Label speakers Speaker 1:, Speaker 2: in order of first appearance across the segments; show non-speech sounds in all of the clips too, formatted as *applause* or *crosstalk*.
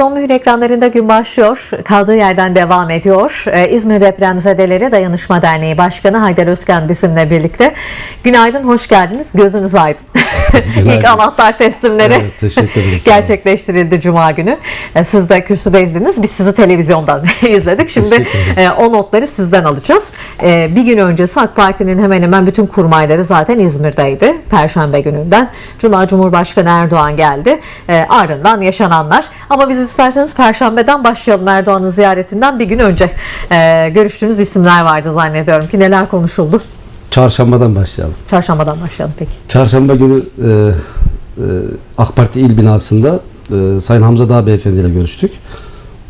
Speaker 1: Son mühür ekranlarında gün başlıyor. Kaldığı yerden devam ediyor. Ee, İzmir Depremzedeleri Dayanışma Derneği Başkanı Haydar Özkan bizimle birlikte. Günaydın, hoş geldiniz. Gözünüz aydın. *laughs* İlk anahtar teslimleri
Speaker 2: Evet, teşekkür ederiz. *laughs*
Speaker 1: Gerçekleştirildi Cuma günü. Ee, Siz de kürsüdeydiniz. Biz sizi televizyondan *laughs* izledik. Şimdi e, o notları sizden alacağız. E, Bir gün öncesi AK Parti'nin hemen hemen bütün kurmayları zaten İzmir'deydi. Perşembe gününden. Cuma Cumhurbaşkanı Erdoğan geldi. E, Ardından yaşananlar. Ama biz isterseniz Perşembe'den başlayalım Erdoğan'ın ziyaretinden bir gün önce. E, Görüştüğünüz isimler vardı zannediyorum ki neler konuşuldu.
Speaker 2: Çarşambadan başlayalım.
Speaker 1: Çarşambadan başlayalım peki.
Speaker 2: Çarşamba günü e, e, AK Parti il binasında e, Sayın Hamza Dağ Beyefendi ile görüştük.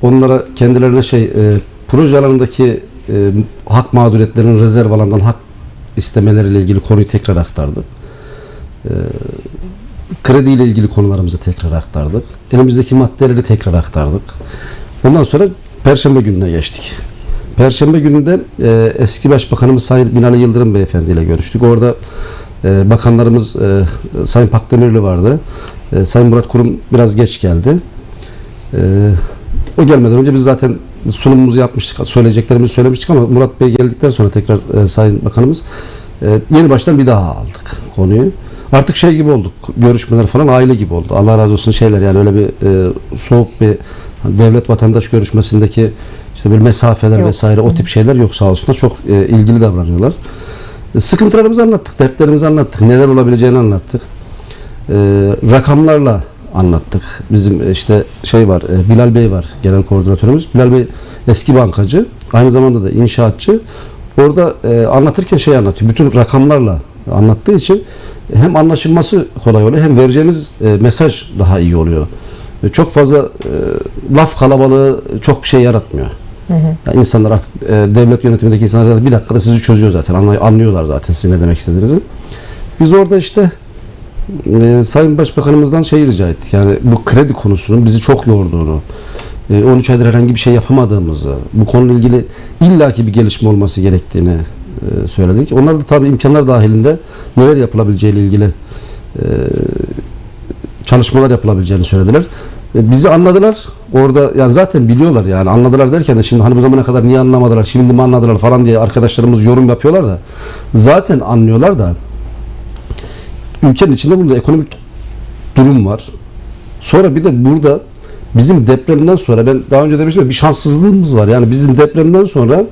Speaker 2: Onlara kendilerine şey e, proje alanındaki e, hak mağduriyetlerinin rezerv alandan hak istemeleriyle ilgili konuyu tekrar aktardık. E, kredi ile ilgili konularımızı tekrar aktardık. Elimizdeki maddeleri tekrar aktardık. Ondan sonra Perşembe gününe geçtik. Perşembe gününde e, eski Başbakanımız Sayın Binali Yıldırım Beyefendi ile görüştük. Orada e, bakanlarımız e, Sayın Pakdemirli vardı. E, Sayın Murat Kurum biraz geç geldi. E, o gelmeden önce biz zaten sunumumuzu yapmıştık. Söyleyeceklerimizi söylemiştik ama Murat Bey geldikten sonra tekrar e, Sayın Bakanımız e, yeni baştan bir daha aldık konuyu. Artık şey gibi olduk. Görüşmeler falan aile gibi oldu. Allah razı olsun şeyler yani öyle bir e, soğuk bir devlet vatandaş görüşmesindeki işte bir mesafeler
Speaker 1: Yok.
Speaker 2: vesaire o tip şeyler yok sağ olsunlar. Çok e, ilgili davranıyorlar. E, sıkıntılarımızı anlattık, dertlerimizi anlattık, neler olabileceğini anlattık. E, rakamlarla anlattık. Bizim işte şey var, e, Bilal Bey var genel koordinatörümüz. Bilal Bey eski bankacı, aynı zamanda da inşaatçı. Orada e, anlatırken şey anlatıyor, bütün rakamlarla anlattığı için hem anlaşılması kolay oluyor hem vereceğimiz e, mesaj daha iyi oluyor. E, çok fazla e, laf kalabalığı çok bir şey yaratmıyor. Yani insanlar artık e, devlet yönetimindeki insanlar zaten bir dakikada sizi çözüyor zaten. Anlıyorlar zaten sizin ne demek istediğinizi. Biz orada işte e, Sayın Başbakanımızdan şey rica ettik. Yani bu kredi konusunun bizi çok yorduğunu, e, 13 aydır herhangi bir şey yapamadığımızı, bu konuyla ilgili illaki bir gelişme olması gerektiğini söyledik. Onlar da tabii imkanlar dahilinde neler yapılabileceğiyle ilgili e, çalışmalar yapılabileceğini söylediler. E, Bizi anladılar. Orada yani zaten biliyorlar yani anladılar derken de şimdi hani bu zamana kadar niye anlamadılar, şimdi mi anladılar falan diye arkadaşlarımız yorum yapıyorlar da zaten anlıyorlar da ülkenin içinde burada ekonomik durum var. Sonra bir de burada bizim depremden sonra ben daha önce demiştim ya bir şanssızlığımız var. Yani bizim depremden sonra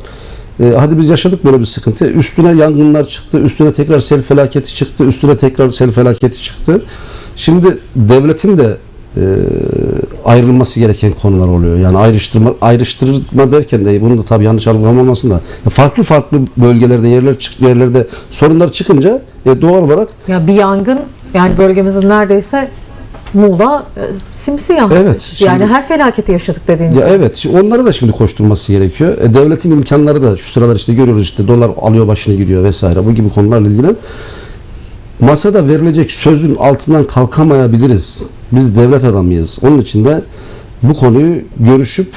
Speaker 2: e, hadi biz yaşadık böyle bir sıkıntı. Üstüne yangınlar çıktı, üstüne tekrar sel felaketi çıktı, üstüne tekrar sel felaketi çıktı. Şimdi devletin de e, ayrılması gereken konular oluyor. Yani ayrıştırma ayrıştırma derken de bunu da tabii yanlış algılanmamasın da farklı farklı bölgelerde yerler çık yerlerde sorunlar çıkınca e, doğal olarak
Speaker 1: Ya bir yangın yani bölgemizin neredeyse Muğla e, simsiyah.
Speaker 2: Evet,
Speaker 1: yani
Speaker 2: şimdi-
Speaker 1: her felaketi yaşadık dediğiniz
Speaker 2: Ya
Speaker 1: gibi.
Speaker 2: evet, şimdi onları da şimdi koşturması gerekiyor. E, devletin imkanları da şu sıralar işte görüyoruz işte dolar alıyor başını gidiyor vesaire bu gibi konularla ilgili masada verilecek sözün altından kalkamayabiliriz. Biz devlet adamıyız. Onun için de bu konuyu görüşüp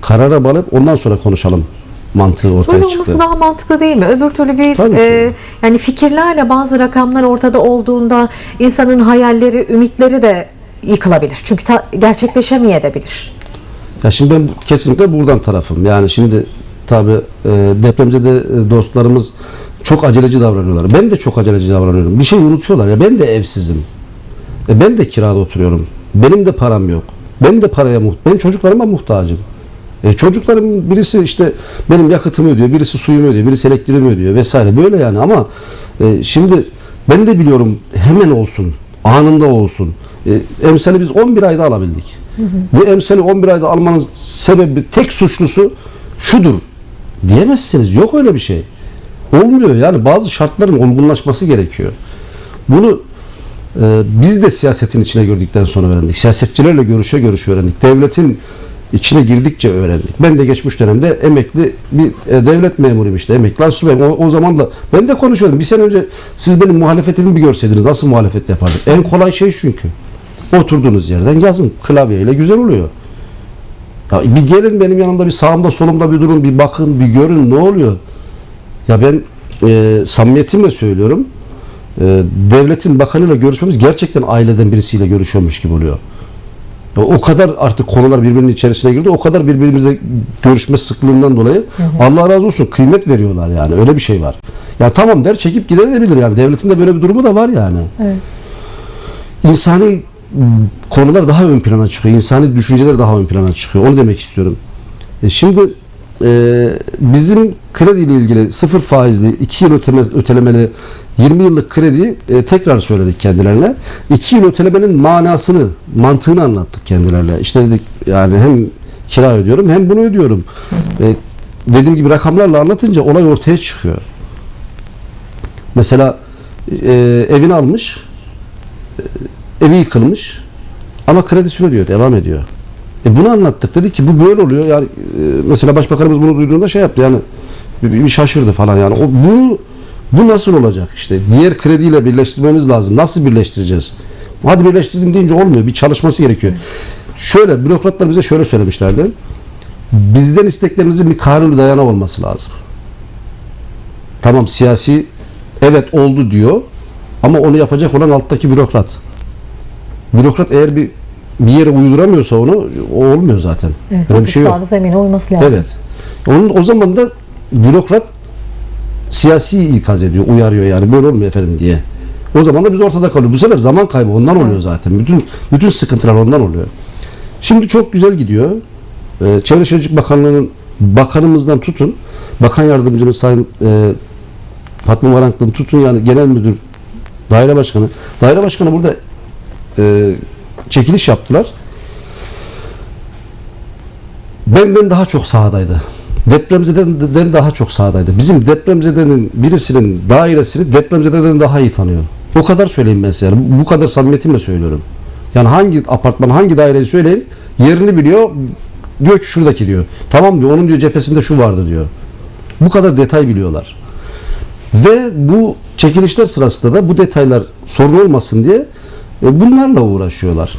Speaker 2: karara varıp ondan sonra konuşalım mantığı ortaya
Speaker 1: Böyle
Speaker 2: çıktı.
Speaker 1: olması daha mantıklı değil mi? Öbür türlü bir
Speaker 2: Tabii
Speaker 1: e, yani fikirlerle bazı rakamlar ortada olduğunda insanın hayalleri, ümitleri de yıkılabilir. Çünkü ta, gerçekleşemeyebilir.
Speaker 2: Ya şimdi ben kesinlikle buradan tarafım. Yani şimdi tabi e, depremzede e, dostlarımız çok aceleci davranıyorlar. Ben de çok aceleci davranıyorum. Bir şey unutuyorlar. Ya ben de evsizim. E, ben de kirada oturuyorum. Benim de param yok. Ben de paraya muht. Ben çocuklarıma muhtacım. E, çocuklarım birisi işte benim yakıtımı ödüyor, birisi suyumu ödüyor, birisi elektriğimi ödüyor vesaire böyle yani ama e, şimdi ben de biliyorum hemen olsun, anında olsun. E, emsali biz 11 ayda alabildik. Bu emsali 11 ayda almanın sebebi tek suçlusu şudur diyemezsiniz. Yok öyle bir şey. Olmuyor yani bazı şartların olgunlaşması gerekiyor. Bunu ee, biz de siyasetin içine girdikten sonra öğrendik. Siyasetçilerle görüşe görüşe öğrendik. Devletin içine girdikçe öğrendik. Ben de geçmiş dönemde emekli bir e, devlet memuruyum işte. Emekli asubayım. O, o zaman da ben de konuşuyordum. Bir sene önce siz benim muhalefetimi bir görseydiniz nasıl muhalefet yapardım? En kolay şey çünkü. Oturduğunuz yerden yazın klavyeyle güzel oluyor. Ya bir gelin benim yanımda bir sağımda solumda bir durun bir bakın bir görün ne oluyor? Ya ben e, samimiyetimle söylüyorum. E, devletin bakanıyla görüşmemiz gerçekten aileden birisiyle görüşüyormuş gibi oluyor. O kadar artık konular birbirinin içerisine girdi. O kadar birbirimizle görüşme sıklığından dolayı Allah razı olsun kıymet veriyorlar yani. Öyle bir şey var. Ya tamam der çekip gidebilir yani. Devletin de böyle bir durumu da var yani.
Speaker 1: Evet.
Speaker 2: İnsani konular daha ön plana çıkıyor. İnsani düşünceler daha ön plana çıkıyor. Onu demek istiyorum. E şimdi e, bizim krediyle ilgili sıfır faizli 2 yıl ötelemeli 20 yıllık krediyi e, tekrar söyledik kendilerine. 2 yıl ötelemenin manasını, mantığını anlattık kendilerine. İşte dedik yani hem kira ödüyorum hem bunu ödüyorum. E, dediğim gibi rakamlarla anlatınca olay ortaya çıkıyor. Mesela e, evini almış, e, evi yıkılmış ama kredisini ödüyor, devam ediyor. E bunu anlattık. Dedi ki bu böyle oluyor. Yani e, mesela başbakanımız bunu duyduğunda şey yaptı yani bir, bir şaşırdı falan yani. O bu bu nasıl olacak işte? Diğer krediyle birleştirmemiz lazım. Nasıl birleştireceğiz? Hadi birleştirdim deyince olmuyor. Bir çalışması gerekiyor. Şöyle bürokratlar bize şöyle söylemişlerdi. Bizden isteklerimizin bir kanuni dayanağı olması lazım. Tamam siyasi evet oldu diyor ama onu yapacak olan alttaki bürokrat. Bürokrat eğer bir bir yere uyduramıyorsa onu o olmuyor zaten.
Speaker 1: Evet,
Speaker 2: Öyle bir şey yok.
Speaker 1: zemine uyması lazım.
Speaker 2: Evet. Onun o zaman da bürokrat siyasi ikaz ediyor, uyarıyor yani böyle olmuyor efendim diye. O zaman da biz ortada kalıyoruz. Bu sefer zaman kaybı ondan oluyor zaten. Bütün bütün sıkıntılar ondan oluyor. Şimdi çok güzel gidiyor. Ee, Çevre Şehircilik Bakanlığı'nın bakanımızdan tutun, bakan yardımcımız Sayın e, Fatma Varanklı'nın tutun yani genel müdür, daire başkanı. Daire başkanı burada e, çekiliş yaptılar. Benden daha çok sahadaydı. Depremzededen daha çok sahadaydı. Bizim depremzedenin birisinin dairesini depremzededen daha iyi tanıyor. O kadar söyleyeyim ben size. Yani bu kadar samimiyetimle söylüyorum. Yani hangi apartman, hangi daireyi söyleyin yerini biliyor. Diyor ki şuradaki diyor. Tamam diyor onun diyor cephesinde şu vardı diyor. Bu kadar detay biliyorlar. Ve bu çekilişler sırasında da bu detaylar sorun olmasın diye e, bunlarla uğraşıyorlar.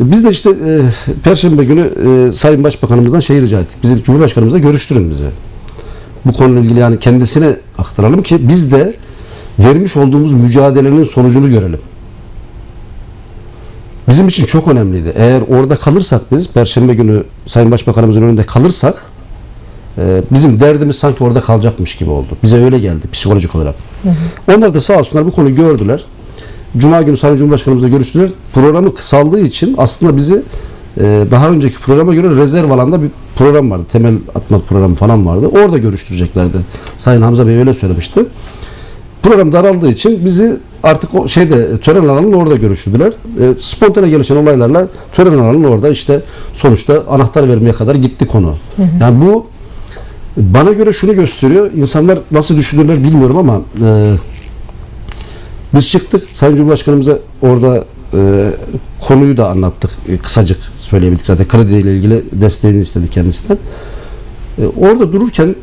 Speaker 2: Biz de işte e, Perşembe günü e, Sayın Başbakanımızdan şey rica ettik. Bizi Cumhurbaşkanımızla görüştürün bizi. Bu konuyla ilgili yani kendisine aktaralım ki biz de vermiş olduğumuz mücadelenin sonucunu görelim. Bizim için çok önemliydi. Eğer orada kalırsak biz Perşembe günü Sayın Başbakanımızın önünde kalırsak e, bizim derdimiz sanki orada kalacakmış gibi oldu. Bize öyle geldi psikolojik olarak. Onlar da sağ olsunlar bu konuyu gördüler. Cuma günü Sayın Cumhurbaşkanımızla görüştüler. Programı kısaldığı için aslında bizi e, daha önceki programa göre rezerv alanda bir program vardı. Temel atma programı falan vardı. Orada görüştüreceklerdi. Sayın Hamza Bey öyle söylemişti. Program daraldığı için bizi artık o şeyde tören alanının orada görüştürdüler. E, spontane gelişen olaylarla tören alanının orada işte sonuçta anahtar vermeye kadar gitti konu. Yani bu bana göre şunu gösteriyor. İnsanlar nasıl düşünürler bilmiyorum ama e, biz çıktık. Sayın Cumhurbaşkanımıza orada e, konuyu da anlattık. E, kısacık söyleyebildik zaten. Kredi ile ilgili desteğini istedik kendisinden. E, orada dururken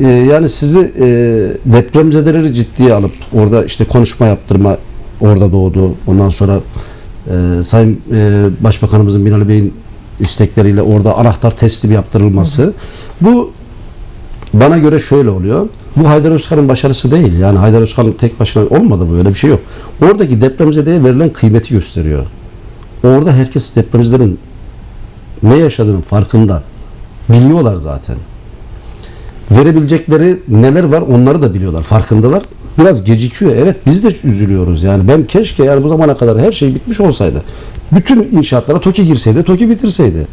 Speaker 2: e, yani sizi e, depremzedeleri ciddiye alıp orada işte konuşma yaptırma orada doğdu. Ondan sonra e, Sayın e, Başbakanımızın Binali Bey'in istekleriyle orada anahtar teslim yaptırılması. Bu bana göre şöyle oluyor. Bu Haydar Özkan'ın başarısı değil. Yani Haydar Özkan tek başına olmadı böyle bir şey yok. Oradaki depremzedeye verilen kıymeti gösteriyor. Orada herkes depremzelerin ne yaşadığının farkında. Biliyorlar zaten. Verebilecekleri neler var onları da biliyorlar. Farkındalar. Biraz gecikiyor. Evet biz de üzülüyoruz. Yani ben keşke yani bu zamana kadar her şey bitmiş olsaydı. Bütün inşaatlara TOKİ girseydi, TOKİ bitirseydi.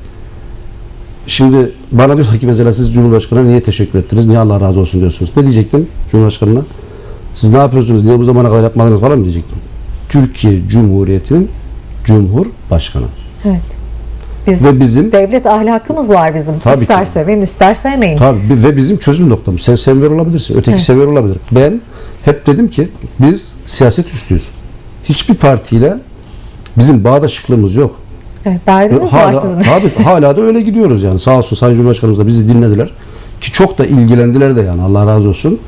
Speaker 2: Şimdi bana diyor ki mesela siz Cumhurbaşkanı'na niye teşekkür ettiniz? Niye Allah razı olsun diyorsunuz? Ne diyecektim Cumhurbaşkanı'na? Siz ne yapıyorsunuz? Niye bu zamana kadar yapmadınız falan mı diyecektim? Türkiye Cumhuriyeti'nin Cumhurbaşkanı.
Speaker 1: Evet. Biz
Speaker 2: Ve bizim
Speaker 1: devlet ahlakımız var bizim.
Speaker 2: Tabii
Speaker 1: ister
Speaker 2: ki.
Speaker 1: sevin, ister sevmeyin.
Speaker 2: Tabii bi- ve bizim çözüm noktamız. Sen seviyor olabilirsin, öteki
Speaker 1: Evet.
Speaker 2: seviyor olabilir. Ben hep dedim ki biz siyaset üstüyüz. Hiçbir partiyle bizim bağdaşıklığımız yok.
Speaker 1: Evet, derdiniz var
Speaker 2: hala, tabii, hala da öyle gidiyoruz yani. Sağ olsun Sayın Cumhurbaşkanımız da bizi dinlediler. Ki çok da ilgilendiler de yani Allah razı olsun.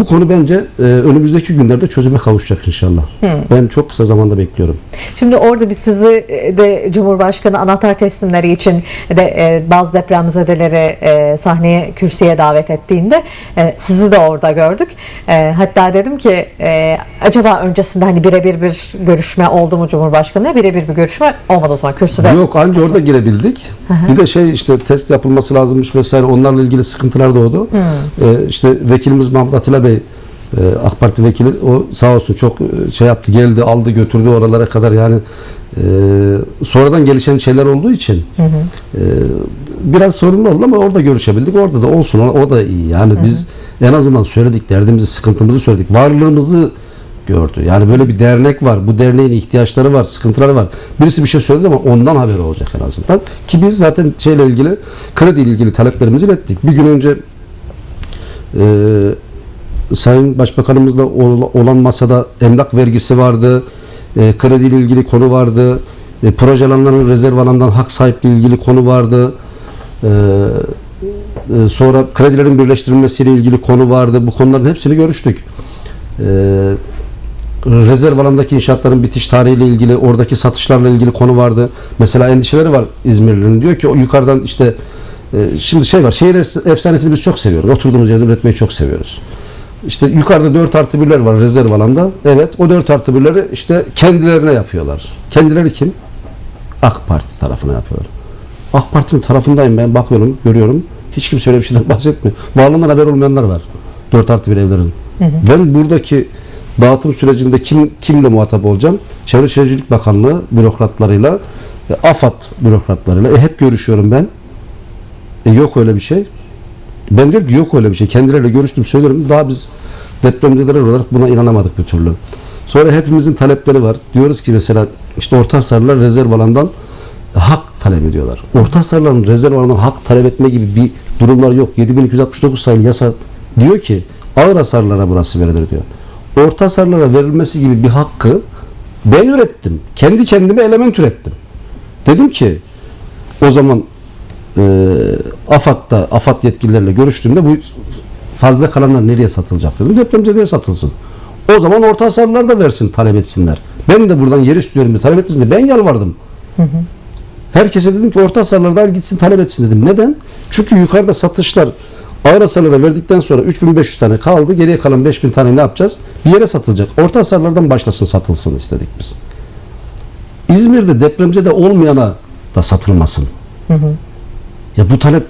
Speaker 2: Bu konu bence e, önümüzdeki günlerde çözüme kavuşacak inşallah. Ben çok kısa zamanda bekliyorum.
Speaker 1: Şimdi orada biz sizi e, de Cumhurbaşkanı anahtar teslimleri için de e, bazı depremzedeleri e, sahneye kürsüye davet ettiğinde e, sizi de orada gördük. E, hatta dedim ki e, acaba öncesinde hani birebir bir görüşme oldu mu Cumhurbaşkanı'na? Birebir bir görüşme olmadı o zaman kürsüde.
Speaker 2: Yok anca orada girebildik. Bir de şey işte test yapılması lazımmış vesaire onlarla ilgili sıkıntılar doğdu. Ee, işte vekilimiz Mahmut Atilla Bey e, AK Parti vekili o sağ olsun çok e, şey yaptı geldi aldı götürdü oralara kadar yani e, sonradan gelişen şeyler olduğu için e, biraz sorunlu oldu ama orada görüşebildik orada da olsun o, da iyi yani biz en azından söyledik derdimizi sıkıntımızı söyledik varlığımızı gördü. Yani böyle bir dernek var. Bu derneğin ihtiyaçları var, sıkıntıları var. Birisi bir şey söyledi ama ondan haberi olacak en azından. Ki biz zaten şeyle ilgili, kredi ile ilgili taleplerimizi ilettik. Bir gün önce e, Sayın Başbakanımızla ol- olan masada emlak vergisi vardı. E, kredi ile ilgili konu vardı. E, proje alanlarının rezerv alanından hak sahipliği ilgili konu vardı. E, e, sonra kredilerin birleştirilmesiyle ilgili konu vardı. Bu konuların hepsini görüştük. E, rezerv alandaki inşaatların bitiş tarihiyle ilgili, oradaki satışlarla ilgili konu vardı. Mesela endişeleri var İzmirlilerin. Diyor ki o yukarıdan işte e, şimdi şey var. Şehir efs- efsanesini biz çok seviyoruz. Oturduğumuz yerde üretmeyi çok seviyoruz. İşte yukarıda 4 artı 1'ler var rezerv alanda. Evet o 4 artı 1'leri işte kendilerine yapıyorlar. Kendileri kim? AK Parti tarafına yapıyorlar. AK Parti'nin tarafındayım ben bakıyorum, görüyorum. Hiç kimse öyle bir şeyden *laughs* bahsetmiyor. Varlığından haber olmayanlar var. 4 artı 1 evlerin. Ben buradaki dağıtım sürecinde kim kimle muhatap olacağım? Çevre Şehircilik Bakanlığı bürokratlarıyla, e, AFAD bürokratlarıyla. E, hep görüşüyorum ben. E, yok öyle bir şey. Ben diyorum ki yok öyle bir şey. Kendileriyle görüştüm söylüyorum. Daha biz depremzedeler olarak buna inanamadık bir türlü. Sonra hepimizin talepleri var. Diyoruz ki mesela işte Orta Hasarlılar rezerv alandan hak talep ediyorlar. Orta Hasarlıların rezerv alanından hak talep etme gibi bir durumlar yok. 7269 sayılı yasa diyor ki ağır hasarlara burası verilir diyor. Orta hasarlara verilmesi gibi bir hakkı ben ürettim. Kendi kendime element ürettim. Dedim ki o zaman e, AFAD'da AFAD yetkililerle görüştüğümde bu fazla kalanlar nereye satılacak dedim. Depremzedeye satılsın. O zaman orta hasarlılar da versin, talep etsinler. Ben de buradan yer istiyorum diye talep etsin diye ben yalvardım. Herkese dedim ki orta hasarlardan gitsin talep etsin dedim. Neden? Çünkü yukarıda satışlar ağır hasarlara verdikten sonra 3500 tane kaldı. Geriye kalan 5000 tane ne yapacağız? Bir yere satılacak. Orta hasarlardan başlasın satılsın istedik biz. İzmir'de depremzede olmayana da satılmasın. Ya bu talep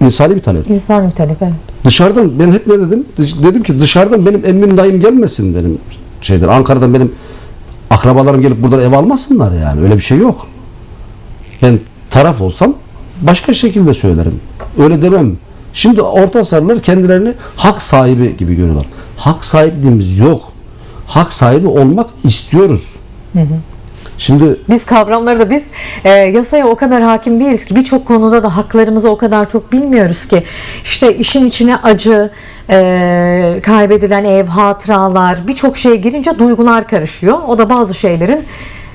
Speaker 2: insani bir talep.
Speaker 1: İnsan bir talep evet.
Speaker 2: Dışarıdan ben hep ne dedim? Dedim ki dışarıdan benim emmin dayım gelmesin benim şeyden. Ankara'dan benim akrabalarım gelip buradan ev almasınlar yani. Öyle bir şey yok. Ben taraf olsam başka şekilde söylerim. Öyle demem. Şimdi orta sarılar kendilerini hak sahibi gibi görüyorlar. Hak sahipliğimiz yok. Hak sahibi olmak istiyoruz. Şimdi
Speaker 1: Biz kavramları da biz e, yasaya o kadar hakim değiliz ki birçok konuda da haklarımızı o kadar çok bilmiyoruz ki işte işin içine acı, e, kaybedilen ev, hatıralar birçok şeye girince duygular karışıyor. O da bazı şeylerin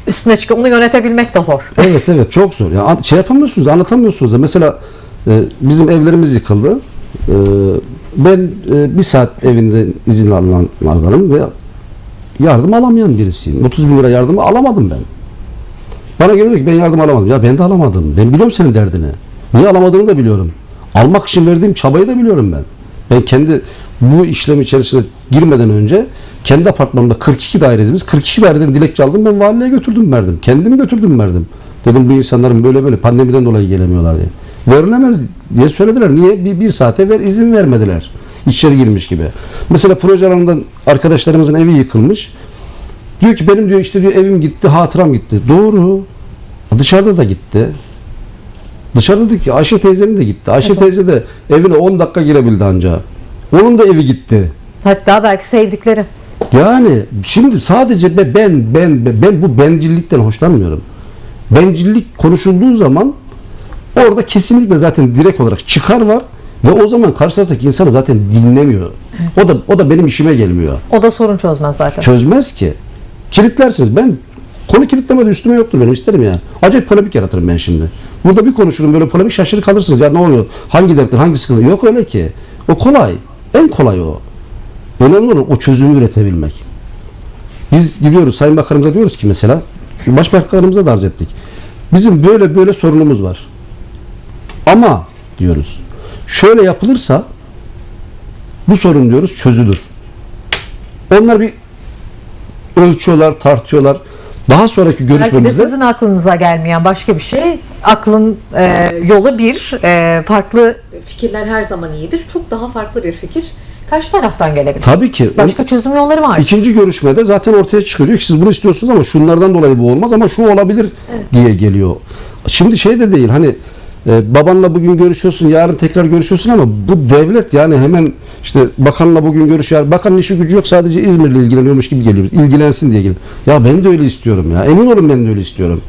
Speaker 1: üstüne çıkıyor. Onu yönetebilmek de zor.
Speaker 2: Evet evet çok zor. Ya an- şey yapamıyorsunuz, anlatamıyorsunuz da. Mesela e, bizim evlerimiz yıkıldı. E, ben e, bir saat evinde izin alanlardanım ve yardım alamayan birisiyim. 30 bin lira yardımı alamadım ben. Bana geliyor ki ben yardım alamadım. Ya ben de alamadım. Ben biliyorum senin derdini. Niye alamadığını da biliyorum. Almak için verdiğim çabayı da biliyorum ben. Ben kendi bu işlem içerisine girmeden önce kendi apartmanımda 42 daireyiz biz. 42 daireden dilekçe aldım ben valiliğe götürdüm verdim. Kendimi götürdüm verdim. Dedim bu insanların böyle böyle pandemiden dolayı gelemiyorlar diye. Verilemez diye söylediler. Niye? Bir, bir saate ver, izin vermediler. İçeri girmiş gibi. Mesela proje alanından arkadaşlarımızın evi yıkılmış. Diyor ki benim diyor işte diyor evim gitti, hatıram gitti. Doğru. Dışarıda da gitti. Dışarıda dedi ki Ayşe teyzenin de gitti. Ayşe teyze de evine 10 dakika girebildi anca. Onun da evi gitti.
Speaker 1: Hatta belki sevdikleri.
Speaker 2: Yani şimdi sadece be- ben ben ben, ben bu bencillikten hoşlanmıyorum. Bencillik konuşulduğu zaman orada kesinlikle zaten direkt olarak çıkar var ve o zaman karşı taraftaki insanı zaten dinlemiyor. O da o da benim işime gelmiyor.
Speaker 1: O da sorun çözmez zaten.
Speaker 2: Çözmez ki. Kilitlersiniz. Ben konu kilitlemede üstüme yoktur benim isterim ya. Acayip polemik yaratırım ben şimdi. Burada bir konuşurum böyle polemik şaşırır kalırsınız. Ya ne oluyor? Hangi dertler, hangi sıkıntı? Yok öyle ki. O kolay. En kolay o. Önemli olan o çözümü üretebilmek. Biz gidiyoruz Sayın Bakanımıza diyoruz ki mesela Başbakanımıza da arz ettik. Bizim böyle böyle sorunumuz var. Ama diyoruz şöyle yapılırsa bu sorun diyoruz çözülür. Onlar bir ölçüyorlar, tartıyorlar. Daha sonraki
Speaker 1: Belki de
Speaker 2: görüşmemizde
Speaker 1: sizin aklınıza gelmeyen başka bir şey. Aklın e, yolu bir. E, farklı fikirler her zaman iyidir. Çok daha farklı bir fikir karşı taraftan gelebilir.
Speaker 2: tabii ki
Speaker 1: Başka çözüm yolları var.
Speaker 2: İkinci görüşmede zaten ortaya çıkıyor. Diyor ki siz bunu istiyorsunuz ama şunlardan dolayı bu olmaz ama şu olabilir diye geliyor. Şimdi şey de değil hani e, babanla bugün görüşüyorsun yarın tekrar görüşüyorsun ama bu devlet yani hemen işte bakanla bugün görüşüyor. Bakanın işi gücü yok sadece İzmir'le ilgileniyormuş gibi geliyor. İlgilensin diye geliyor. Ya ben de öyle istiyorum ya. Emin olun ben de öyle istiyorum.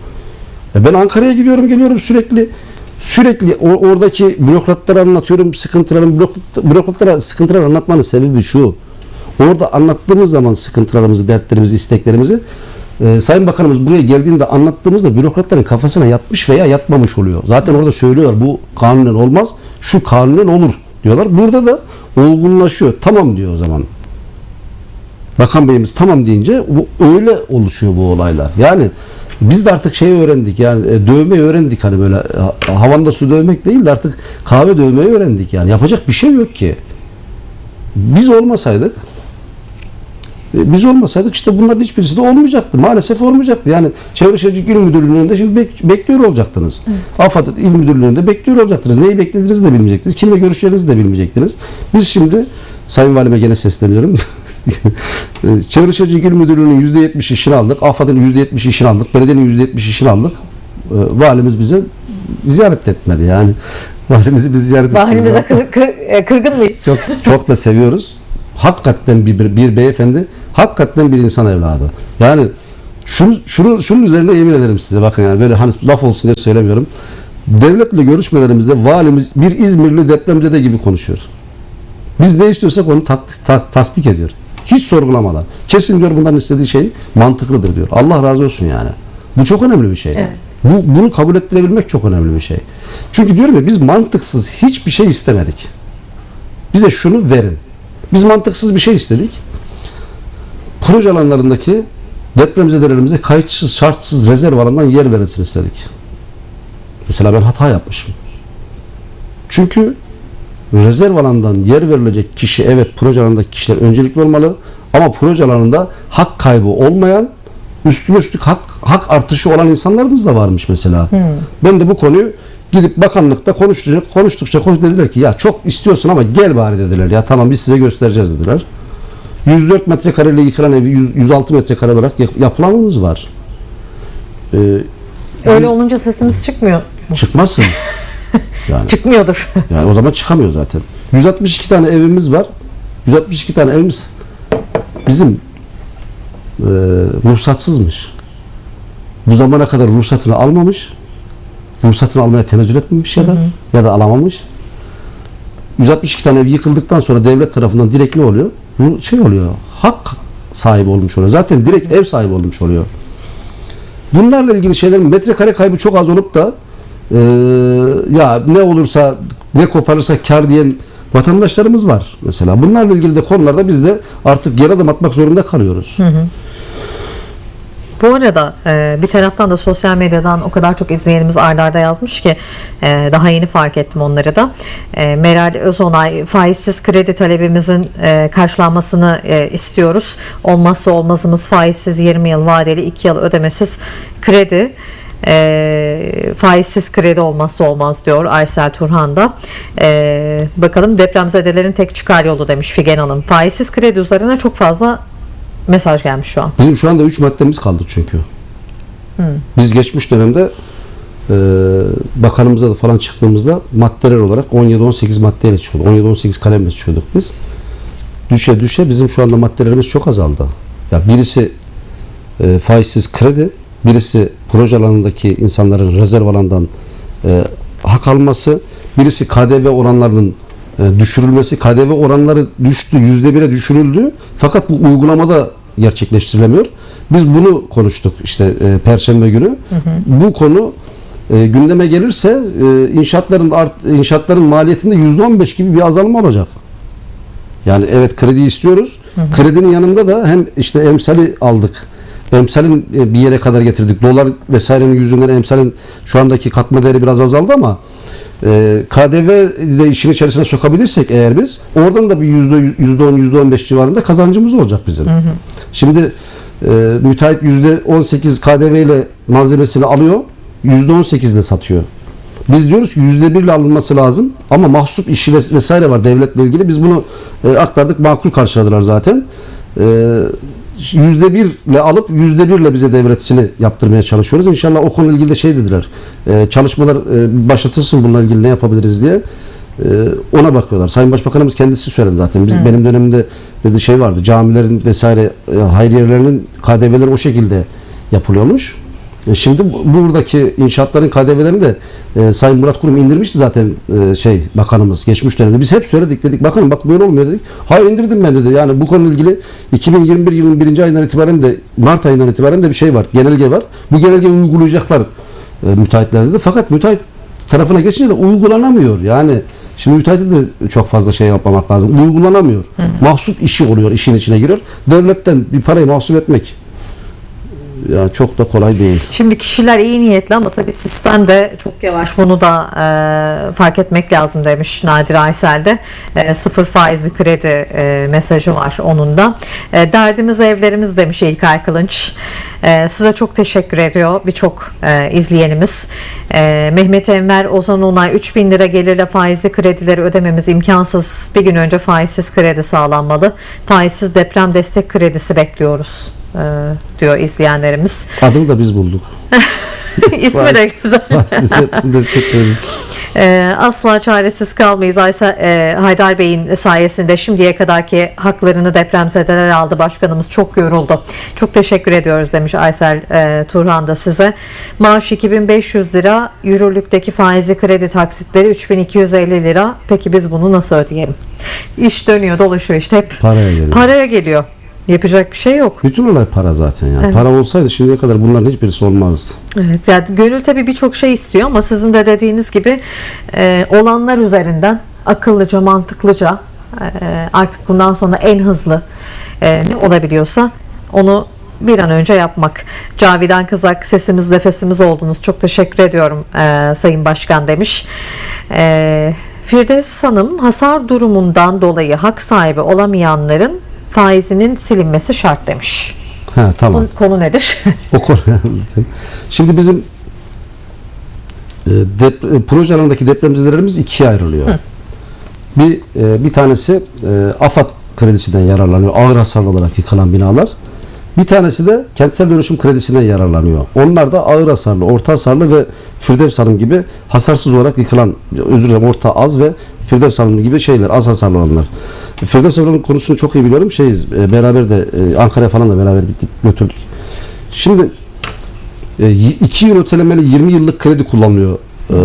Speaker 2: E ben Ankara'ya gidiyorum geliyorum sürekli. Sürekli o- oradaki bürokratlara anlatıyorum sıkıntılarımı. Bürokrat- Bürokratlara sıkıntılar anlatmanın sebebi şu. Orada anlattığımız zaman sıkıntılarımızı, dertlerimizi, isteklerimizi e, Sayın Bakanımız buraya geldiğinde anlattığımızda bürokratların kafasına yatmış veya yatmamış oluyor. Zaten orada söylüyorlar bu kanunen olmaz, şu kanunen olur diyorlar. Burada da olgunlaşıyor. Tamam diyor o zaman. Bakan Beyimiz tamam deyince bu öyle oluşuyor bu olaylar. Yani biz de artık şeyi öğrendik yani e, dövmeyi öğrendik hani böyle ha- havanda su dövmek değil de artık kahve dövmeyi öğrendik yani yapacak bir şey yok ki. Biz olmasaydık e, biz olmasaydık işte bunların hiçbirisi de olmayacaktı. Maalesef olmayacaktı. Yani Çevre Şehircilik İl Müdürlüğü'nde şimdi bek- bekliyor olacaktınız. AFAD İl Müdürlüğü'nde bekliyor olacaktınız. Neyi beklediğinizi de bilmeyecektiniz. Kimle görüşeceğinizi de bilmeyecektiniz. Biz şimdi Sayın Valime gene sesleniyorum. *laughs* Çevre Şehircilik İl Müdürlüğü'nün %70 işini aldık. AFAD'ın %70 işini aldık. Belediyenin %70 işini aldık. E, Valimiz bize ziyaret etmedi yani. *laughs* Valimizi biz ziyaret etmedi.
Speaker 1: Vahnimize kır- kır- e, kırgın mıyız?
Speaker 2: Çok çok da seviyoruz. Hakikaten bir, bir beyefendi, hakikaten bir insan evladı. Yani şunu, şunu, şunun üzerine yemin ederim size bakın yani böyle hani laf olsun diye söylemiyorum. Devletle görüşmelerimizde valimiz bir İzmirli depremzede gibi konuşuyor. Biz ne istiyorsak onu tak- ta- tasdik ediyor. Hiç sorgulamadan. Kesin diyor bunların istediği şey mantıklıdır diyor. Allah razı olsun yani. Bu çok önemli bir şey.
Speaker 1: Evet.
Speaker 2: Bu, bunu kabul ettirebilmek çok önemli bir şey. Çünkü diyorum ya biz mantıksız hiçbir şey istemedik. Bize şunu verin. Biz mantıksız bir şey istedik. Proje alanlarındaki depremzedelerimize kayıtsız, şartsız rezerv alandan yer verilsin istedik. Mesela ben hata yapmışım. Çünkü rezerv alandan yer verilecek kişi evet proje alanındaki kişiler öncelikli olmalı ama proje alanında hak kaybı olmayan üstüne üstlük hak, hak artışı olan insanlarımız da varmış mesela. Ben de bu konuyu gidip bakanlıkta konuştukça konuştukça konuş dediler ki ya çok istiyorsun ama gel bari dediler. Ya tamam biz size göstereceğiz dediler. 104 metrekareyle yıkılan evi 100 106 metrekare olarak yap- yapılanımız var. Ee,
Speaker 1: Öyle olunca sesimiz çıkmıyor.
Speaker 2: çıkmasın. *laughs* Yani
Speaker 1: Çıkmıyordur. *laughs*
Speaker 2: yani o zaman çıkamıyor zaten. 162 tane evimiz var. 162 tane evimiz bizim e, ruhsatsızmış. Bu zamana kadar ruhsatını almamış. Ruhsatını almaya tenezzül etmemiş ya da ya da alamamış. 162 tane ev yıkıldıktan sonra devlet tarafından direkt ne oluyor? Bu şey oluyor. Hak sahibi olmuş oluyor. Zaten direkt ev sahibi olmuş oluyor. Bunlarla ilgili şeylerin metrekare kaybı çok az olup da e, ya ne olursa ne koparırsa kar diyen vatandaşlarımız var mesela. Bunlarla ilgili de konularda biz de artık geri adım atmak zorunda kalıyoruz.
Speaker 1: Bu arada e, bir taraftan da sosyal medyadan o kadar çok izleyenimiz ardarda arda yazmış ki e, daha yeni fark ettim onları da. E, Meral Özonay faizsiz kredi talebimizin e, karşılanmasını istiyoruz. Olmazsa olmazımız faizsiz 20 yıl vadeli 2 yıl ödemesiz kredi. E, faizsiz kredi olmazsa olmaz diyor Aysel Turhan da. E, bakalım depremzedelerin tek çıkar yolu demiş Figen Hanım. Faizsiz kredi üzerine çok fazla mesaj gelmiş şu an.
Speaker 2: Bizim şu anda 3 maddemiz kaldı çünkü. Biz geçmiş dönemde e, bakanımıza da falan çıktığımızda maddeler olarak 17-18 maddeyle çıkıyorduk. 17-18 kalemle çıkıyorduk biz. Düşe düşe bizim şu anda maddelerimiz çok azaldı. Ya birisi e, faizsiz kredi, birisi proje alanındaki insanların rezerv alandan e, hak alması, birisi KDV oranlarının düşürülmesi, KDV oranları düştü, yüzde bire düşürüldü. Fakat bu uygulamada gerçekleştirilemiyor. Biz bunu konuştuk işte e, Perşembe günü. Bu konu e, gündeme gelirse e, inşaatların art, inşaatların maliyetinde yüzde on beş gibi bir azalma olacak. Yani evet kredi istiyoruz. Kredinin yanında da hem işte emsali aldık. Emsalin e, bir yere kadar getirdik. Dolar vesairenin yüzünden emsalin şu andaki katma değeri biraz azaldı ama e, KDV de işin içerisine sokabilirsek eğer biz oradan da bir yüzde yüzde on yüzde on beş civarında kazancımız olacak bizim. Şimdi e, müteahhit yüzde on sekiz KDV ile malzemesini alıyor yüzde on sekiz ile satıyor. Biz diyoruz ki yüzde birle alınması lazım ama mahsup işi ves- vesaire var devletle ilgili. Biz bunu e, aktardık makul karşıladılar zaten. E, yüzde birle alıp yüzde birle bize devretini yaptırmaya çalışıyoruz. İnşallah o konuyla ilgili de şey dediler. E, çalışmalar e, başlatılsın bununla ilgili ne yapabiliriz diye. E, ona bakıyorlar. Sayın Başbakanımız kendisi söyledi zaten. Biz benim dönemimde dedi şey vardı. Camilerin vesaire e, hayriyelerinin KDV'leri o şekilde yapılıyormuş. E, Şimdi bu- buradaki inşaatların KDV'lerini de e, Sayın Murat Kurum indirmişti zaten e, şey bakanımız geçmiş dönemde. Biz hep söyledik dedik bakın bak böyle olmuyor dedik. Hayır indirdim ben dedi. Yani bu konuyla ilgili 2021 yılının birinci ayından itibaren de Mart ayından itibaren de bir şey var. Genelge var. Bu genelgeyi uygulayacaklar e, müteahhitler dedi. Fakat müteahhit tarafına geçince de uygulanamıyor. Yani Şimdi müteahhite de çok fazla şey yapmamak lazım. Uygulanamıyor. Mahsup işi oluyor, işin içine giriyor. Devletten bir parayı mahsup etmek ya çok da kolay değil.
Speaker 1: Şimdi kişiler iyi niyetli ama tabii sistem de çok yavaş. Bunu da e, fark etmek lazım demiş Nadir Aysel'de. E, sıfır faizli kredi e, mesajı var onun da. E, derdimiz evlerimiz demiş İlkay Kılınç. E, size çok teşekkür ediyor birçok e, izleyenimiz. E, Mehmet Enver Ozan Onay 3000 lira gelirle faizli kredileri ödememiz imkansız. Bir gün önce faizsiz kredi sağlanmalı. Faizsiz deprem destek kredisi bekliyoruz e, diyor izleyenlerimiz.
Speaker 2: Adını da biz bulduk. *laughs* *laughs*
Speaker 1: İsmi de güzel.
Speaker 2: Destekleriz. *laughs*
Speaker 1: Ee, asla çaresiz kalmayız. Aysa e, Haydar Bey'in sayesinde şimdiye kadarki haklarını depremzedeler aldı. Başkanımız çok yoruldu. Çok teşekkür ediyoruz demiş Aysel e, Turhan da size. Maaş 2500 lira, yürürlükteki faizli kredi taksitleri 3250 lira. Peki biz bunu nasıl ödeyelim? İş dönüyor, dolaşıyor işte hep
Speaker 2: Paraya geliyor.
Speaker 1: paraya geliyor. Yapacak bir şey yok.
Speaker 2: Bütün olay para zaten yani.
Speaker 1: Evet.
Speaker 2: Para olsaydı şimdiye kadar bunların hiçbirisi olmazdı.
Speaker 1: Evet, yani gönül tabii birçok şey istiyor ama sizin de dediğiniz gibi e, olanlar üzerinden akıllıca, mantıklıca e, artık bundan sonra en hızlı e, ne olabiliyorsa onu bir an önce yapmak. Cavidan Kızak sesimiz nefesimiz oldunuz. Çok teşekkür ediyorum e, Sayın Başkan demiş. E, Firdevs Hanım hasar durumundan dolayı hak sahibi olamayanların faizinin silinmesi şart demiş.
Speaker 2: Ha tamam.
Speaker 1: Bu konu nedir? *laughs*
Speaker 2: O anlatayım. Şimdi bizim e, dep- e, proje alanındaki depremzedelerimiz ikiye ayrılıyor. Bir e, bir tanesi AFAD kredisinden yararlanıyor. Ağır hasarlı olarak yıkılan binalar. Bir tanesi de kentsel dönüşüm kredisinden yararlanıyor. Onlar da ağır hasarlı, orta hasarlı ve Firdevs Hanım gibi hasarsız olarak yıkılan, özür dilerim orta az ve Firdevs Hanım gibi şeyler, az hasarlı olanlar. Firdevs Hanım'ın konusunu çok iyi biliyorum. Şeyiz, e, beraber de e, Ankara'ya falan da beraber gittik, götürdük. Şimdi e, 2 yıl ötelemeli 20 yıllık kredi kullanılıyor e,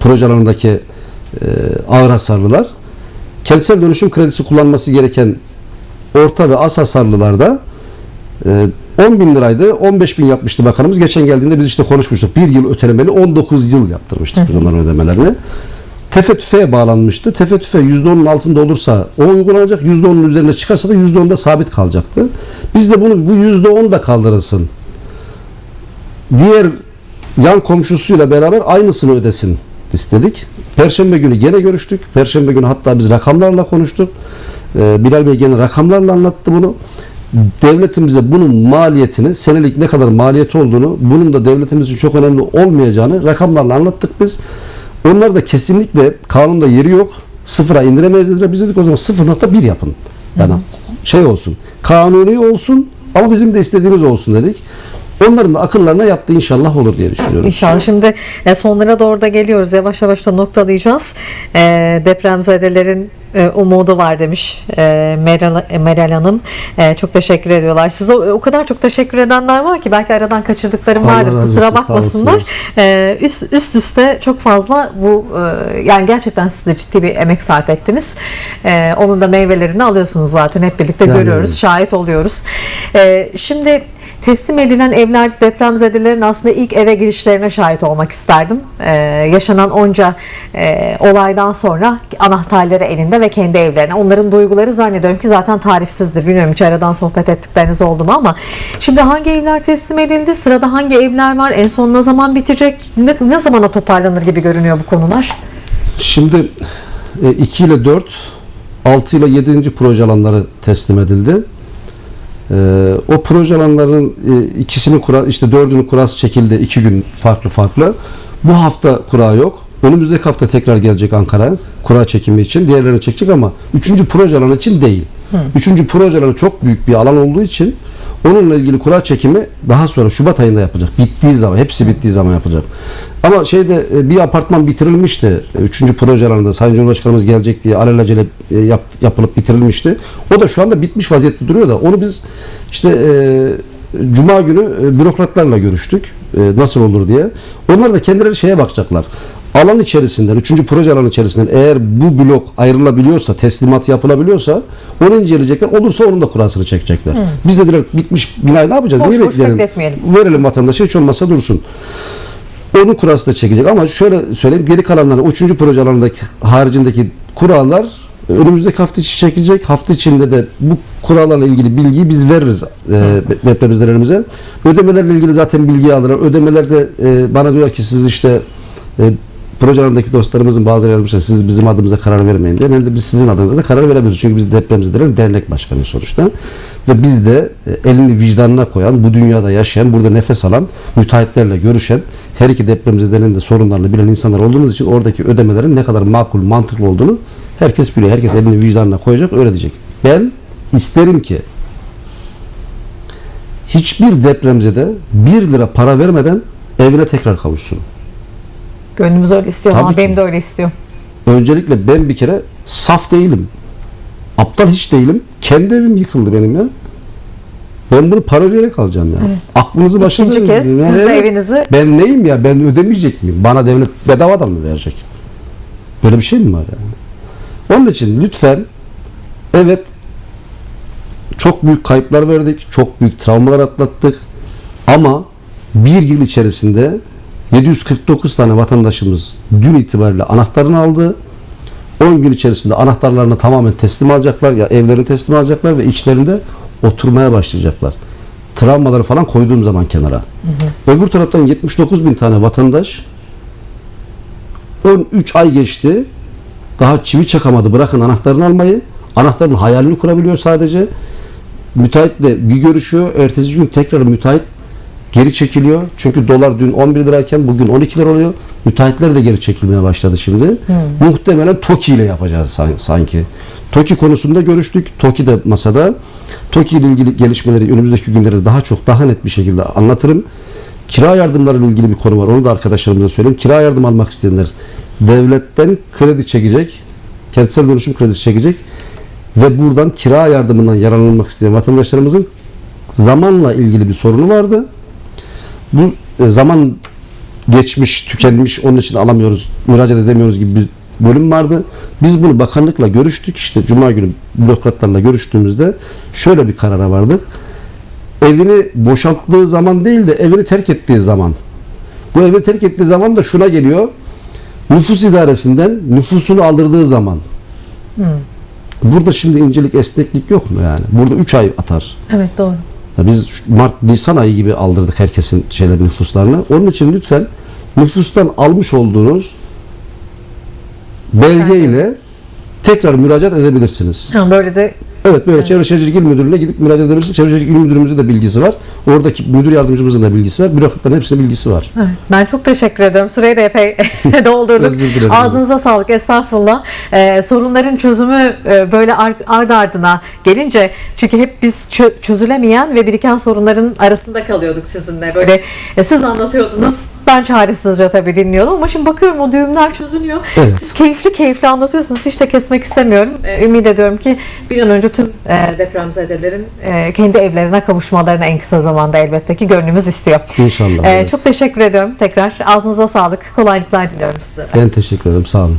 Speaker 2: proje alanındaki e, ağır hasarlılar. Kentsel dönüşüm kredisi kullanması gereken orta ve az hasarlılarda e, 10 bin liraydı 15 bin yapmıştı bakanımız. Geçen geldiğinde biz işte konuşmuştuk. Bir yıl ötelemeli 19 yıl yaptırmıştık biz onların ödemelerini. Tefe tüfeğe bağlanmıştı. Tefe tüfe %10'un altında olursa o uygulanacak. %10'un üzerine çıkarsa da %10'da sabit kalacaktı. Biz de bunu bu %10 da kaldırılsın diğer yan komşusuyla beraber aynısını ödesin istedik. Perşembe günü gene görüştük. Perşembe günü hatta biz rakamlarla konuştuk. Ee, Bilal Bey gene rakamlarla anlattı bunu. Devletimize bunun maliyetini, senelik ne kadar maliyeti olduğunu, bunun da devletimiz çok önemli olmayacağını rakamlarla anlattık biz. Onlar da kesinlikle kanunda yeri yok. Sıfıra indiremeyiz dediler. Biz dedik o zaman 0.1 yapın. Yani şey olsun. Kanuni olsun ama bizim de istediğimiz olsun dedik. Onların da akıllarına yattı inşallah olur diye düşünüyorum.
Speaker 1: İnşallah şimdi e, sonlara doğru da geliyoruz. Yavaş yavaş da noktalayacağız. E, depremzedelerin umudu var demiş e, Meral, e, Meral Hanım. E, çok teşekkür ediyorlar. Size o, kadar çok teşekkür edenler var ki belki aradan kaçırdıklarım
Speaker 2: Allah
Speaker 1: vardır.
Speaker 2: razı
Speaker 1: Kusura bakmasınlar. E, üst, üst üste çok fazla bu e, yani gerçekten siz de ciddi bir emek sarf ettiniz. E, onun da meyvelerini alıyorsunuz zaten hep birlikte
Speaker 2: Yani
Speaker 1: görüyoruz,
Speaker 2: evet.
Speaker 1: şahit oluyoruz. E, şimdi teslim edilen evlerde depremzedelerin aslında ilk eve girişlerine şahit olmak isterdim. Ee, yaşanan onca e, olaydan sonra anahtarları elinde ve kendi evlerine. Onların duyguları zannediyorum ki zaten tarifsizdir. Bilmiyorum hiç aradan sohbet ettikleriniz oldu mu ama şimdi hangi evler teslim edildi? Sırada hangi evler var? En son ne zaman bitecek? Ne, ne zamana toparlanır gibi görünüyor bu konular?
Speaker 2: Şimdi 2 ile 4, 6 ile 7. proje alanları teslim edildi. E, o proje alanlarının e, ikisinin kura, işte dördünün kurası çekildi. iki gün farklı farklı. Bu hafta kura yok. Önümüzdeki hafta tekrar gelecek Ankara kura çekimi için. Diğerlerini çekecek ama üçüncü proje alanı için değil. Üçüncü proje alanı çok büyük bir alan olduğu için onunla ilgili kura çekimi daha sonra Şubat ayında yapacak. Bittiği zaman, hepsi bittiği zaman yapacak. Ama şeyde e, bir apartman bitirilmişti. E, Üçüncü proje alanında Sayın Cumhurbaşkanımız gelecek diye alelacele e, yap, yapılıp bitirilmişti. O da şu anda bitmiş vaziyette duruyor da onu biz işte e, Cuma günü bürokratlarla görüştük. E, nasıl olur diye. Onlar da kendileri şeye bakacaklar. Alan içerisinden, üçüncü proje alanı içerisinden eğer bu blok ayrılabiliyorsa, teslimat yapılabiliyorsa onu inceleyecekler. Olursa onun da kurasını çekecekler. Biz dediler bitmiş binayı ne yapacağız?
Speaker 1: Boş
Speaker 2: Niye
Speaker 1: boş
Speaker 2: bekleyelim?
Speaker 1: bekletmeyelim.
Speaker 2: Verelim vatandaşa hiç olmazsa dursun. Onun kurası da çekecek ama şöyle söyleyeyim geri kalanların üçüncü proje alanındaki haricindeki kurallar önümüzdeki hafta içi çekilecek. Hafta içinde de bu kurallarla ilgili bilgiyi biz veririz e, depremzedelerimize. Ödemelerle ilgili zaten bilgiyi alırlar. Ödemelerde e, bana diyor ki siz işte e, projelerindeki dostlarımızın bazıları yazmışlar siz bizim adımıza karar vermeyin diye. Ben de biz sizin adınıza da karar verebiliriz. Çünkü biz depremzedelerin dernek başkanı sonuçta. Ve biz de e, elini vicdanına koyan, bu dünyada yaşayan, burada nefes alan, müteahhitlerle görüşen, her iki depremzedenin de sorunlarını bilen insanlar olduğumuz için oradaki ödemelerin ne kadar makul, mantıklı olduğunu herkes biliyor. Herkes elini vicdanına koyacak, öyle diyecek. Ben isterim ki hiçbir depremzede 1 lira para vermeden evine tekrar kavuşsun.
Speaker 1: Gönlümüz öyle istiyor
Speaker 2: Tabii
Speaker 1: ama
Speaker 2: ki.
Speaker 1: benim de öyle istiyor.
Speaker 2: Öncelikle ben bir kere saf değilim. Aptal hiç değilim. Kendi evim yıkıldı benim ya. Ben bunu para ödeyerek alacağım ya. Aklınızı başınıza
Speaker 1: İkinci kez
Speaker 2: getirin ya.
Speaker 1: siz de
Speaker 2: Evet.
Speaker 1: evinizi
Speaker 2: Ben neyim ya? Ben ödemeyecek miyim? Bana devlet bedavadan mı verecek? Böyle bir şey mi var yani? Onun için lütfen evet çok büyük kayıplar verdik. Çok büyük travmalar atlattık. Ama bir yıl içerisinde 749 tane vatandaşımız dün itibariyle anahtarını aldı. 10 gün içerisinde anahtarlarını tamamen teslim alacaklar ya evlerini teslim alacaklar ve içlerinde oturmaya başlayacaklar. Travmaları falan koyduğum zaman kenara. Öbür taraftan 79 bin tane vatandaş 13 ay geçti. Daha çivi çakamadı. Bırakın anahtarını almayı. Anahtarın hayalini kurabiliyor sadece. Müteahhitle bir görüşüyor. Ertesi gün tekrar müteahhit geri çekiliyor. Çünkü dolar dün 11 lirayken bugün 12 lira oluyor. Müteahhitler de geri çekilmeye başladı şimdi. Muhtemelen TOKİ ile yapacağız san- sanki. TOKİ konusunda görüştük. TOKİ de masada. TOKİ ile ilgili gelişmeleri önümüzdeki günlerde daha çok daha net bir şekilde anlatırım. Kira yardımları ile ilgili bir konu var. Onu da arkadaşlarımıza söyleyeyim. Kira yardım almak isteyenler devletten kredi çekecek. Kentsel dönüşüm kredisi çekecek. Ve buradan kira yardımından yararlanmak isteyen vatandaşlarımızın zamanla ilgili bir sorunu vardı. Bu e, zaman geçmiş, tükenmiş, onun için alamıyoruz, müracaat edemiyoruz gibi bir bölüm vardı. Biz bunu bakanlıkla görüştük. İşte Cuma günü bürokratlarla görüştüğümüzde şöyle bir karara vardık. Evini boşalttığı zaman değil de evini terk ettiği zaman. Bu evi terk ettiği zaman da şuna geliyor. Nüfus idaresinden nüfusunu aldırdığı zaman. Burada şimdi incelik esneklik yok mu yani? Burada 3 ay atar.
Speaker 1: evet doğru.
Speaker 2: Biz Mart, Nisan ayı gibi aldırdık herkesin şeyleri nüfuslarını. Onun için lütfen nüfustan almış olduğunuz belge ile tekrar müracaat edebilirsiniz.
Speaker 1: Ha, böyle de
Speaker 2: Evet böyle Çevre Şehircilik İl Müdürlüğü'ne gidip müracaat edebilirsiniz. Çevre Şehircilik İl Müdürümüzün de bilgisi var. Oradaki müdür yardımcımızın da bilgisi var. Bürokratların hepsinin bilgisi var.
Speaker 1: Evet, Ben çok teşekkür ediyorum. Süreyi de epey *laughs* doldurduk. Ağzınıza sağlık. Estağfurullah. Ee, sorunların çözümü e, böyle ar- ardı ardına gelince çünkü hep biz çö- çözülemeyen ve biriken sorunların arasında kalıyorduk sizinle. Böyle e, siz anlatıyordunuz. Ben çaresizce tabii dinliyordum ama şimdi bakıyorum o düğümler çözülüyor.
Speaker 2: Evet.
Speaker 1: Siz keyifli keyifli anlatıyorsunuz. Hiç de kesmek istemiyorum. Ee, ümit ediyorum ki bir an önce tüm e, depremzedelerin e, kendi evlerine kavuşmalarını en kısa zamanda elbette ki gönlümüz istiyor.
Speaker 2: İnşallah.
Speaker 1: Ee,
Speaker 2: evet.
Speaker 1: Çok teşekkür ediyorum tekrar. Ağzınıza sağlık. Kolaylıklar diliyorum size.
Speaker 2: Ben teşekkür ederim. Sağ olun.